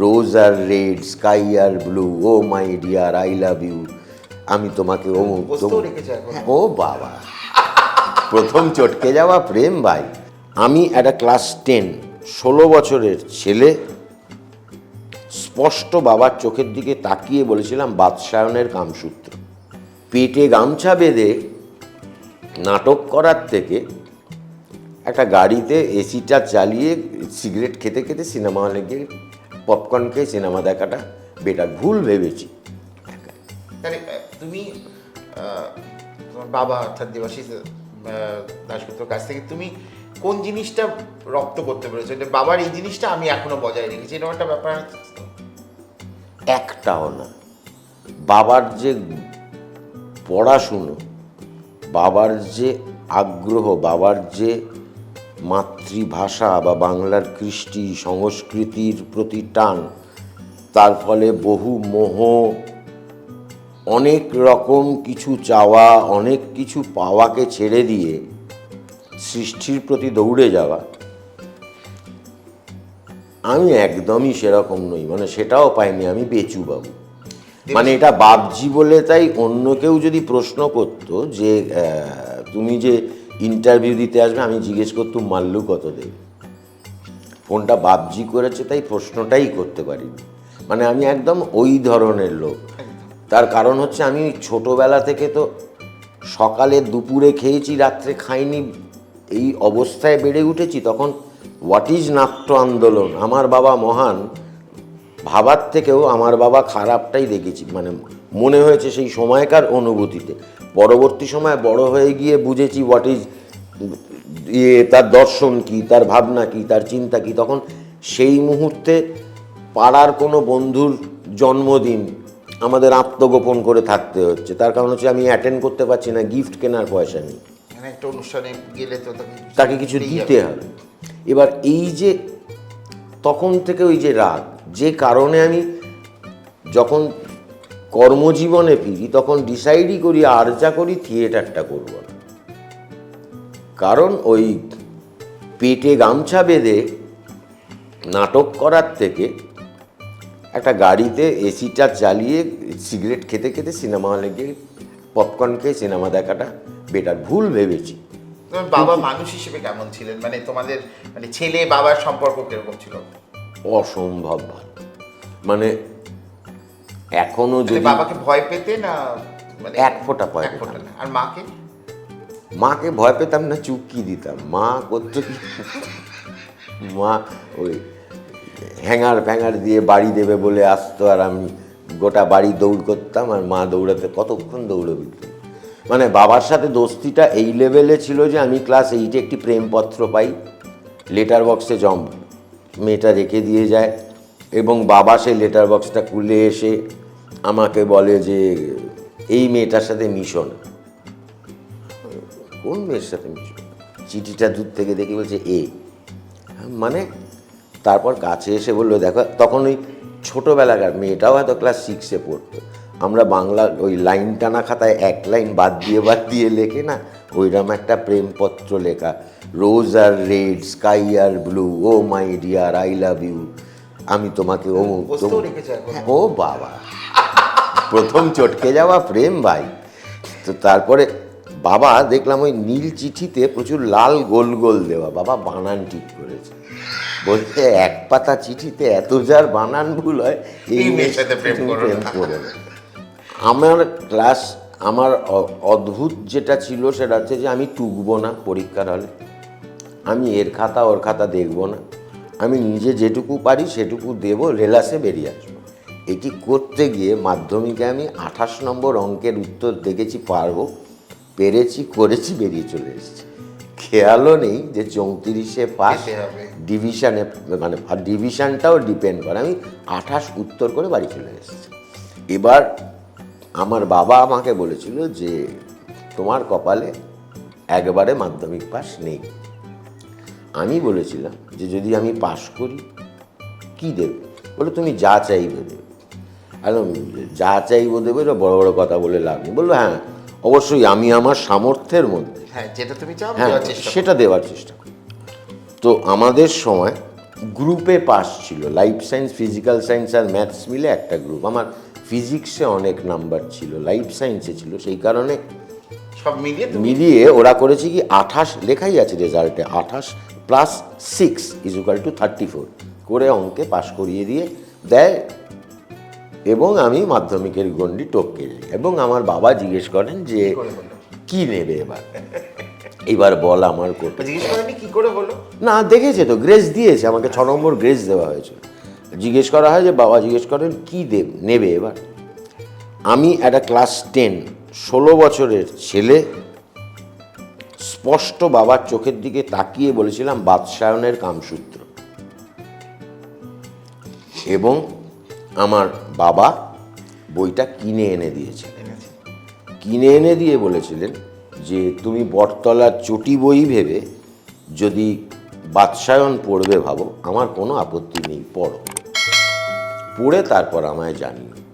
Rose are red sky are blue oh my dear I love you আমি তোমাকে ও বসতেও ও বাবা। প্রথম চটকে যাওয়া প্রেম ভাই। আমি একটা ক্লাস টেন ষোলো বছরের ছেলে। স্পষ্ট বাবার চোখের দিকে তাকিয়ে বলেছিলাম বাদশায়নের কামসূত্র। পেটে গামছা বেঁধে নাটক করার থেকে একটা গাড়িতে এসিটা চালিয়ে সিগারেট খেতে খেতে সিনেমা হলে গিয়ে পপকর্ন খেয়ে সিনেমা দেখাটা বেটার ভুল ভেবেছি। তাহলে তুমি তোমার বাবা অর্থাৎ দেবাশিস আহ, দাশগুপ্তর কাছ থেকে তুমি কোন জিনিসটা রপ্ত করতে পেরেছ? যে বাবার এই জিনিসটা আমি এখনও বজায় রেখেছি এরকম একটা ব্যাপার একটাও না। বাবার যে পড়াশুনো বাবার যে আগ্রহ বাবার যে মাতৃভাষা বা বাংলার কৃষ্টি সংস্কৃতির প্রতি টান। তার ফলে বহু মোহ অনেক রকম কিছু চাওয়া অনেক কিছু পাওয়াকে ছেড়ে দিয়ে সৃষ্টির প্রতি দৌড়ে যাওয়া। আমি একদমই সেরকম নই মানে সেটাও পাইনি আমি বেচু বাবু মানে এটা বাপজি বলে তাই অন্য কেউ যদি প্রশ্ন করতো যে তুমি যে ইন্টারভিউ দিতে আসবে, আমি জিজ্ঞেস করতুম মাল্লু কত দেবে ফোনটা বাপজি করেছে, তাই প্রশ্নটাই করতে পারিনি। মানে আমি একদম ওই ধরনের লোক। তার কারণ হচ্ছে, আমি ছোটবেলা থেকে তো সকালে দুপুরে খেয়েছি, রাত্রে খাইনি, এই অবস্থায় বেড়ে উঠেছি, তখন হোয়াট ইজ নাট্য আন্দোলন? আমার বাবা মহান, ভাবার থেকেও আমার বাবা খারাপটাই দেখেছি মানে মনে হয়েছে সেই সময়কার অনুভূতিতে। পরবর্তী সময় বড় হয়ে গিয়ে বুঝেছি হোয়াট ইজ ইয়ে তার দর্শন কি তার ভাবনা কি তার চিন্তা কি তখন সেই মুহূর্তে পাড়ার কোনো বন্ধুর জন্মদিন আমাদের আত্মগোপন করে থাকতে হচ্ছে। তার কারণ হচ্ছে আমি অ্যাটেন্ড করতে পারছি না গিফট কেনার পয়সা নেই। মানে একটা অনুষ্ঠানে গেলে তো তাকে কিছু দিতে হবে। এবার এই যে তখন থেকে ওই যে রাগ যে কারণে আমি যখন কর্মজীবনে ফিরি তখন ডিসাইডই করি আর যা করি থিয়েটারটা করব না। কারণ ওই পেটে গামছা বেঁধে নাটক করার থেকে একটা গাড়িতে এসিটা চালিয়ে সিগারেট খেতে খেতে সিনেমা হলে গিয়ে পপকর্ন খেয়ে সিনেমা দেখাটা বেটার ভুল ভেবেছি। তোমার বাবা মানুষ হিসেবে কেমন ছিলেন? মানে তোমাদের মানে ছেলে বাবার সম্পর্ক কীরকম ছিল? অসম্ভব ভালো। মানে এখনও মানে যদি বাবাকে ভয় পেতে না মানে এক ফোঁটা ভয় পেতাম। আর মাকে? মাকে ভয় পেতাম না চুপকি দিতাম। মা করতো কি? মা ওই হ্যাঙ্গার ফ্যাঙ্গার দিয়ে বাড়ি দেবে বলে আসতো আর আমি গোটা বাড়ি দৌড় করতাম আর মা দৌড়াতে কতক্ষণ দৌড়বি? মানে বাবার সাথে দোস্তিটা এই লেভেলে ছিল যে আমি ক্লাস এইটে একটি প্রেমপত্র পাই লেটার বক্সে জম। মেয়েটা রেখে দিয়ে যায় এবং বাবা সেই লেটার বক্সটা খুলে এসে আমাকে বলে যে, এই মেয়েটার সাথে মিশো না। কোন মেয়ের সাথে মিশো? চিঠিটা দূর থেকে দেখে বলছে, এ। মানে তারপর কাছে এসে বলল, দেখো, তখন ওই ছোটোবেলাকার মেয়েটাও হয়তো ক্লাস সিক্সে পড়তো। আমরা বাংলা ওই লাইন টানা খাতায় এক লাইন বাদ দিয়ে বাদ দিয়ে লেখে না? ওইরকম একটা প্রেমপত্র লেখা। Rose are red, sky are blue, oh my dear, I love you. আমি তোমাকে রেখেছে ও বাবা। প্রথম চটকে যাওয়া প্রেম ভাই। তো তারপরে বাবা দেখলাম ওই নীল চিঠিতে প্রচুর লাল গোল গোল দেওয়া। বাবা বানান ঠিক করেছে। বলছে এক পাতা চিঠিতে এত যার বানান ভুল হয় এই মেয়ের প্রেম করো। আমার ক্লাস আমার অদ্ভুত যেটা ছিল সেটা হচ্ছে যে আমি টুকবো না পরীক্ষার হলে। আমি এর খাতা ওর খাতা দেখব না। আমি নিজে যেটুকু পারি সেটুকু দেব রেলাসে বেরিয়ে আসব। এটি করতে গিয়ে মাধ্যমিকে আমি আঠাশ নম্বর অঙ্কের উত্তর দেখেছি পারব পেরেছি করেছি বেরিয়ে চলে এসেছি। খেয়ালও নেই যে চৌত্রিশে পাস। ডিভিশনে মানে ডিভিশনটাও ডিপেন্ড করে। আমি আঠাশ উত্তর করে বাড়ি চলে এসেছি। এবার আমার বাবা আমাকে বলেছিল যে তোমার কপালে একবারে মাধ্যমিক পাস নেই। আমি বলেছিলাম যে যদি আমি পাশ করি কি দেবে? বলে তুমি যা চাইবে দেবে। একদম যা চাইব দেবে এটা বড় বড় কথা বলে লাভ নেই। বলল হ্যাঁ অবশ্যই আমি আমার সামর্থ্যের মধ্যে হ্যাঁ যেটা তুমি চাও হ্যাঁ। সেটা দেওয়ার চেষ্টা করি। তো আমাদের সময় গ্রুপে পাস ছিল। লাইফ সায়েন্স ফিজিক্যাল সায়েন্স আর ম্যাথস মিলে একটা গ্রুপ। আমার ফিজিক্সে অনেক নাম্বার ছিল লাইফ সায়েন্সে ছিল। সেই কারণে সব মিলিয়ে মিলিয়ে ওরা করেছে কি আঠাশ লেখাই আছে রেজাল্টে আঠাশ plus six is equal to thirty four করে অঙ্কে পাশ করিয়ে দিয়ে দেয় এবং আমি মাধ্যমিকের গণ্ডি টপকে যাই এবং আমার বাবা জিজ্ঞেস করেন যে কি নেবে এবার? এবার বল আমার কোটা জিজ্ঞেস করেনি কি করে হলো না দেখেছে তো গ্রেস দিয়েছে আমাকে ছ নম্বর গ্রেস দেওয়া হয়েছে। জিজ্ঞেস করা হয় যে বাবা জিজ্ঞেস করেন কি দেব নেবে এবার? আমি একটা ক্লাস টেন ষোলো বছরের ছেলে স্পষ্ট বাবার চোখের দিকে তাকিয়ে বলেছিলাম বাদশায়নের কামসূত্র। এবং আমার বাবা বইটা কিনে এনে দিয়েছে কিনে এনে দিয়ে বলেছিলেন যে তুমি বটতলার চটি বই ভেবে যদি বাদশায়ন পড়বে ভাবো আমার কোনো আপত্তি নেই পড়ো। পড়ে তারপর আমায় জানিও